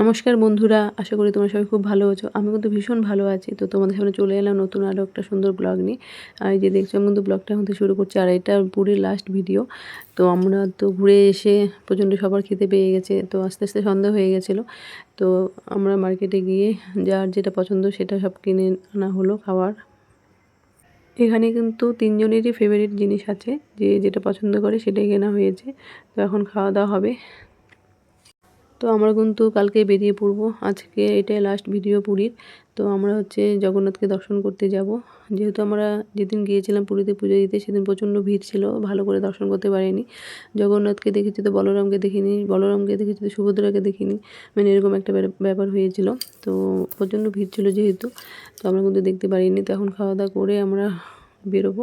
নমস্কার বন্ধুরা, আশা করি তোমরা সবাই খুব ভালো আছো। আমি কিন্তু ভীষণ ভালো আছি। তো তোমাদের সামনে চলে এলাম নতুন আরও একটা সুন্দর ব্লগ নিয়ে। আর যে দেখছ, আমি কিন্তু ব্লগটা এখন শুরু করছি, আর এটা পুরীর লাস্ট ভিডিও তো আমরা তো ঘুরে এসে প্রচণ্ড সবার খেতে পেয়ে গেছে, তো আস্তে আস্তে সন্ধ্যা হয়ে গেছিল। তো আমরা মার্কেটে গিয়ে যার যেটা পছন্দ সেটা সব কিনে আনা হলো খাবার এখানে কিন্তু তিনজনেরই ফেভারিট জিনিস আছে, যে যেটা পছন্দ করে সেটাই কেনা হয়েছে। তো এখন খাওয়া দাওয়া হবে। তো আমরা কিন্তু কালকে বেরিয়ে পড়ব। আজকে এটাই লাস্ট ভিডিও পুরীর। তো আমরা হচ্ছে জগন্নাথকে দর্শন করতে যাব। যেহেতু আমরা যেদিন গিয়েছিলাম পুরীতে পুজো দিতে, সেদিন প্রচণ্ড ভিড় ছিল। ভালো করে দর্শন করতে পারিনি। জগন্নাথকে দেখেছি তো, বলরামকে দেখিনি। বলরামকে দেখেছি তো, সুভদ্রাকে দেখিনি। মানে এরকম একটা ব্যাপার হয়েছিল। তো প্রচণ্ড ভিড় ছিল যেহেতু। তো আমরা কিন্তু দেখতে পারিনি। তো এখন খাওয়া দাওয়া করে আমরা বেরোবো।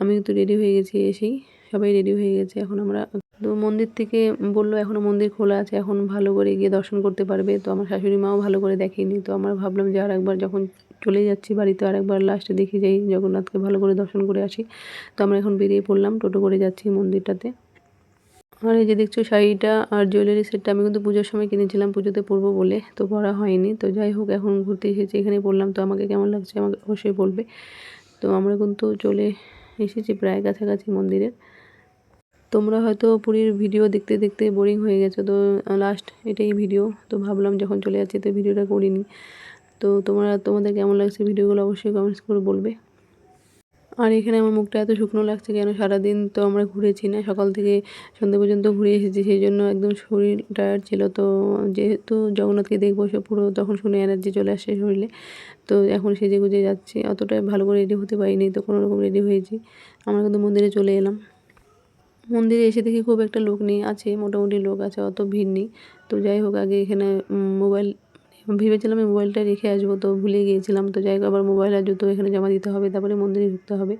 আমি কিন্তু রেডি হয়ে গেছি এসেই। সবাই রেডি হয়ে গেছে। এখন আমরা তো মন্দির থেকে বলল এখনও মন্দির খোলা আছে, এখন ভালো করে গিয়ে দর্শন করতে পারবে। তো আমার শাশুড়ি মাও ভালো করে দেখেনি। তো আমরা ভাবলাম যে আর একবার যখন চলে যাচ্ছি বাড়িতে, আরেকবার লাস্টে দেখে যাই, জগন্নাথকে ভালো করে দর্শন করে আসি। তো আমরা এখন বেরিয়ে পড়লাম, টোটো করে যাচ্ছি মন্দিরটাতে। আর এই যে দেখছ, শাড়িটা আর জুয়েলারি সেটটা আমি কিন্তু পুজোর সময় কিনেছিলাম, পুজোতে পরবো বলে, তো পরা হয়নি। তো যাই হোক, এখন ঘুরতে এসেছি, এখানে পড়লাম। তো আমাকে কেমন লাগছে আমাকে অবশ্যই বলবে। তো আমরা কিন্তু চলে এসেছি প্রায় কাছাকাছি মন্দিরের। তোমরা হয়তো পুরীর ভিডিও দেখতে দেখতে বোরিং হয়ে গেছো, তো লাস্ট এটাই ভিডিও তো ভাবলাম যখন চলে যাচ্ছি, তো ভিডিওটা করিনি। তো তোমরা, তোমাদের কেমন লাগছে ভিডিওগুলো অবশ্যই কমেন্টস করে বলবে। আর এখানে আমার মুখটা এত শুকনো লাগছে কেন? সারাদিন তো আমরা ঘুরেছি না। সকাল থেকে সন্ধ্যা পর্যন্ত ঘুরে এসেছি, সেই জন্য একদম শরীর টায়ার্ড ছিল। তো যেহেতু জগন্নাথকে দেখব, সে পুরো তখন শুনে এনার্জি চলে আসে শরীরে। তো এখন সেজে গুজে যাচ্ছি। অতটা ভালো করে রেডি হতে পারিনি, তো কোনো রকম রেডি হয়েছি। আমরা কিন্তু মন্দিরে চলে এলাম। মন্দিরে এসে দেখি খুব একটা লোক নেই, আছে, মোটামুটি লোক আছে, অত ভিড় নেই। তো যাই হোক, আগে এখানে মোবাইল, ভেবেছিলাম আমি মোবাইলটা রেখে আসব, তো ভুলে গিয়েছিলাম। তো যাই হোক, আবার মোবাইল আর জুতো এখানে জমা দিতে হবে, তারপরে মন্দিরে ঢুকতে হবে।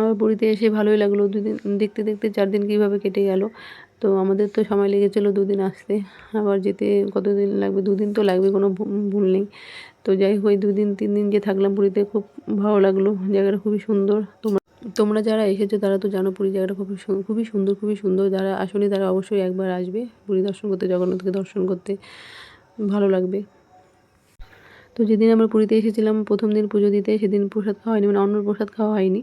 আর পুরীতে এসে ভালোই লাগল, দুদিন, দেখতে দেখতে চার দিন কীভাবে কেটে গেল। তো আমাদের তো সময় লেগেছিলো দুদিন আসতে, আবার যেতে কতদিন লাগবে? দুদিন তো লাগবে, কোনো ভুল নেই। তো যাই হোক দুদিন, তিন দিন যে থাকলাম পুরীতে, খুব ভালো লাগল, জায়গাটা খুবই সুন্দর। তোমরা তোমরা যারা এসেছ, তারা তো জানো পুরী জায়গাটা খুবই খুবই সুন্দর খুবই সুন্দর। যারা আসলে তারা অবশ্যই একবার আসবে পুরী দর্শন করতে, জগন্নাথকে দর্শন করতে। ভালো লাগবে। তো যেদিন আমরা পুরীতে এসেছিলাম, প্রথম দিন পুজো দিতে, সেদিন প্রসাদ খাওয়া হয়নি মানে অন্ন প্রসাদ খাওয়া হয়নি।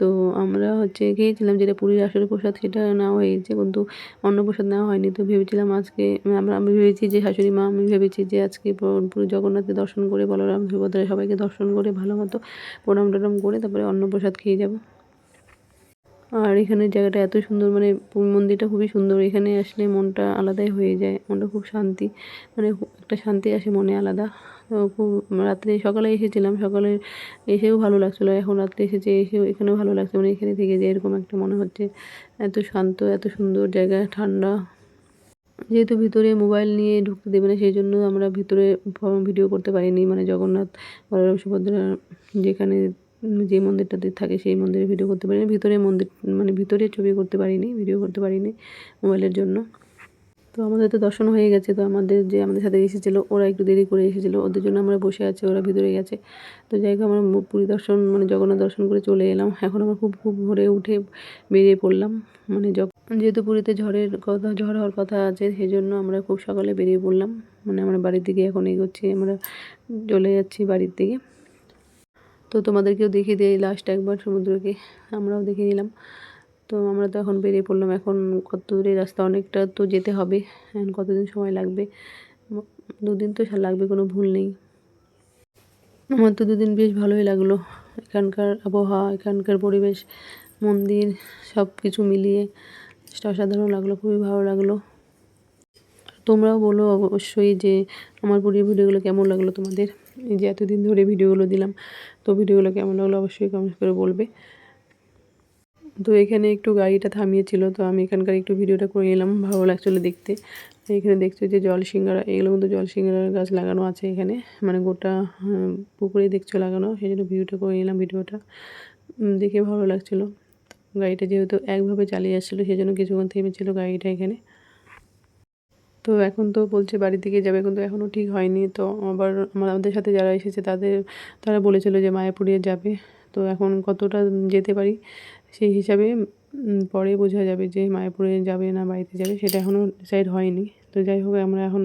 তো আমরা হচ্ছে খেয়েছিলাম যেটা পুরীর আসলে প্রসাদ, সেটা নেওয়া হয়েছে, কিন্তু অন্ন প্রসাদ নেওয়া হয়নি। তো ভেবেছিলাম আজকে আমরা, আমি ভেবেছি যে শাশুড়ি মা, আমি ভেবেছি যে আজকে পুরী জগন্নাথকে দর্শন করে, বলরাম সুভদ্রা সবাইকে দর্শন করে, ভালো মতো প্রণাম টনাম করে, তারপরে অন্ন প্রসাদ খেয়ে যাব। আর এখানে জায়গাটা এত সুন্দর মানে মন্দিরটা খুবই সুন্দর। এখানে আসলে মনটা আলাদাই হয়ে যায়, মনটা খুব শান্তি মানে একটা শান্তি আসে মনে আলাদা। খুব রাত্রে সকালে এসেছিলাম, সকালে এসেও ভালো লাগছিল। এখন রাত্রে এসেছে, এসেও এখানেও ভালো লাগছে মানে এখানে থেকে যে এরকম একটা মনে হচ্ছে, এত শান্ত, এত সুন্দর জায়গা, ঠান্ডা। যেহেতু ভিতরে মোবাইল নিয়ে ঢুকতে দেবে না সেই জন্য আমরা ভিতরে ভিডিও করতে পারিনি। মানে জগন্নাথ, বলরাম, সুভদ্রা যেখানে যে মন্দিরটাতে থাকে সেই মন্দিরে ভিডিও করতে পারিনি। ভিতরে মন্দির মানে ভিতরে ছবি করতে পারিনি ভিডিও করতে পারিনি মোবাইলের জন্য। তো আমাদের তো দর্শন হয়ে গেছে, তো আমাদের যে আমাদের সাথে এসেছিল, ওরা একটু দেরি করে এসেছিল। ওদের জন্য আমরা বসে আছি, ওরা ভিতরে গেছে। তো যাই হোক, আমরা পুরী দর্শন মানে জগন্নাথ দর্শন করে চলে এলাম। এখন আমরা খুব খুব ভোরে উঠে বেরিয়ে পড়লাম। মানে যেহেতু পুরীতে ঝড়ের কথা, ঝড় হওয়ার কথা আছে সেই জন্য আমরা খুব সকালে বেরিয়ে পড়লাম। মানে আমরা বাড়ির দিকে এখন এগোচ্ছি, আমরা চলে যাচ্ছি বাড়ির দিকে। তো তোমাদেরকেও দেখিয়ে দিই লাস্ট একবার সমুদ্রকে, আমরাও দেখে নিলাম তো আমরা তো এখন বেরিয়ে পড়লাম। এখন কত দূরে রাস্তা, অনেকটা তো যেতে হবে। এখন কতদিন সময় লাগবে? দুদিন তো লাগবে, কোনো ভুল নেই। আমার তো দুদিন বেশ ভালোই লাগল। এখানকার আবহাওয়া, এখানকার পরিবেশ, মন্দির সব কিছু মিলিয়ে অসাধারণ লাগল, খুবই ভালো লাগল। তোমরাও বলো অবশ্যই যে আমার পুরীর ভিডিওগুলো কেমন লাগল তোমাদের। এই যে এতদিন ধরে ভিডিওগুলো দিলাম, তো ভিডিওগুলো কেমন লাগল অবশ্যই কমেন্ট করে বলবে। তো এখানে একটু গাড়িটা থামিয়েছিল, তো আমি এখানকার একটু ভিডিওটা করে এলাম ভালো লাগছিল দেখতে। এখানে দেখছ যে জল সিঙ্গারা এগুলো কিন্তু জল সিঙ্গারার গাছ লাগানো আছে এখানে মানে গোটা পুকুরে দেখছ লাগানো, সেই জন্য ভিডিওটা করে নিলাম ভিডিওটা। দেখে ভালো লাগছিল। গাড়িটা যেহেতু একভাবে চালিয়ে আসছিল, সেই জন্য কিছুক্ষণ থেমেছিলো গাড়িটা এখানে। তো এখন তো বলছে বাড়ির দিকে যাবে, কিন্তু এখনও ঠিক হয়নি। তো আবার আমাদের সাথে যারা এসেছে তাদের, তারা বলেছিল যে মায়াপুরে যাবে। তো এখন কতটা যেতে পারি সেই হিসাবে পরে বোঝা যাবে যে মায়াপুরে যাবে না, বাড়িতে যাবে, সেটা এখনও ডিসাইড হয়নি। তো যাই হোক, আমরা এখন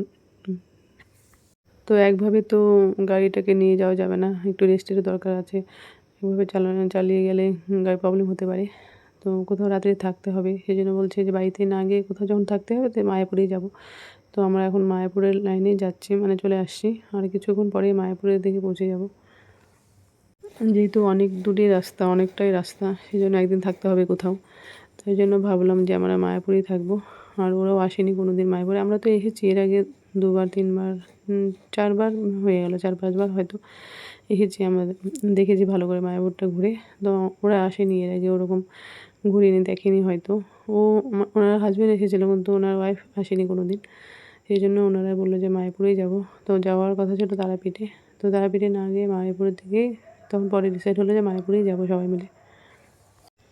তো একভাবে তো গাড়িটাকে নিয়ে যাওয়া যাবে না, একটু রেস্টের দরকার আছে। এভাবে চালানো চালিয়ে গেলে গাড়ির প্রবলেম হতে পারে। তো কোথাও রাত্রে থাকতে হবে। সেই জন্য বলছে যে বাড়িতে না গিয়ে কোথাও যখন থাকতে হবে তো মায়াপুরেই যাব। তো আমরা এখন মায়াপুরের লাইনেই যাচ্ছি মানে চলে আসছি। আর কিছুক্ষণ পরেই মায়াপুরের দিকে পৌঁছে যাব। যেহেতু অনেক দূরে রাস্তা, অনেকটাই রাস্তা সেই জন্য একদিন থাকতে হবে কোথাও। তো এই জন্য ভাবলাম যে আমরা মায়াপুরেই থাকব। আর ওরাও আসেনি কোনো দিন মায়াপুরে। আমরা তো এসেছি এর আগে দুবার, তিনবার চারবার হয়ে গেল, চার, পাঁচবার হয়তো এসেছি আমরা। দেখেছি ভালো করে মায়াপুরটা ঘুরে। তো ওরা আসেনি এর আগে ওরকম। ঘুরিনি দেখেনি হয়তো। ও ওনার হাজব্যান্ড এসেছিল কিন্তু ওনার ওয়াইফ আসেনি কোনো দিন সেই জন্য ওনারা বলল যে মায়াপুরেই যাব। তো যাওয়ার কথা ছিল তারাপীঠে। তো তারাপীঠে না গিয়ে মায়াপুরের দিকে তখন পরে ডিসাইড হলো যে মায়াপুরেই যাব সবাই মিলে।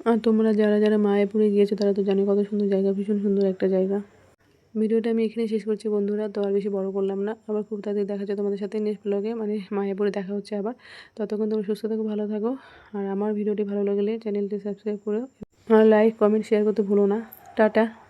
আর তোমরা যারা যারা মায়াপুরে গিয়েছো তারা তো জানো কত সুন্দর জায়গা, ভীষণ সুন্দর একটা জায়গা। ভিডিওটা আমি এখানে শেষ করছি বন্ধুরা, তো আর বেশি বড় করলাম না। আবার খুব তাড়াতাড়ি দেখা যায় তোমাদের সাথে নেক্সট ব্লগে মানে মায়াপুরে দেখা হচ্ছে আবার। ততক্ষণ তোমরা সুস্থ থাকো, ভালো থাকো। আর আমার ভিডিওটি ভালো লাগলে চ্যানেলটি সাবস্ক্রাইব করো লাইক কমেন্ট শেয়ার করতে ভুলো না। টাটা।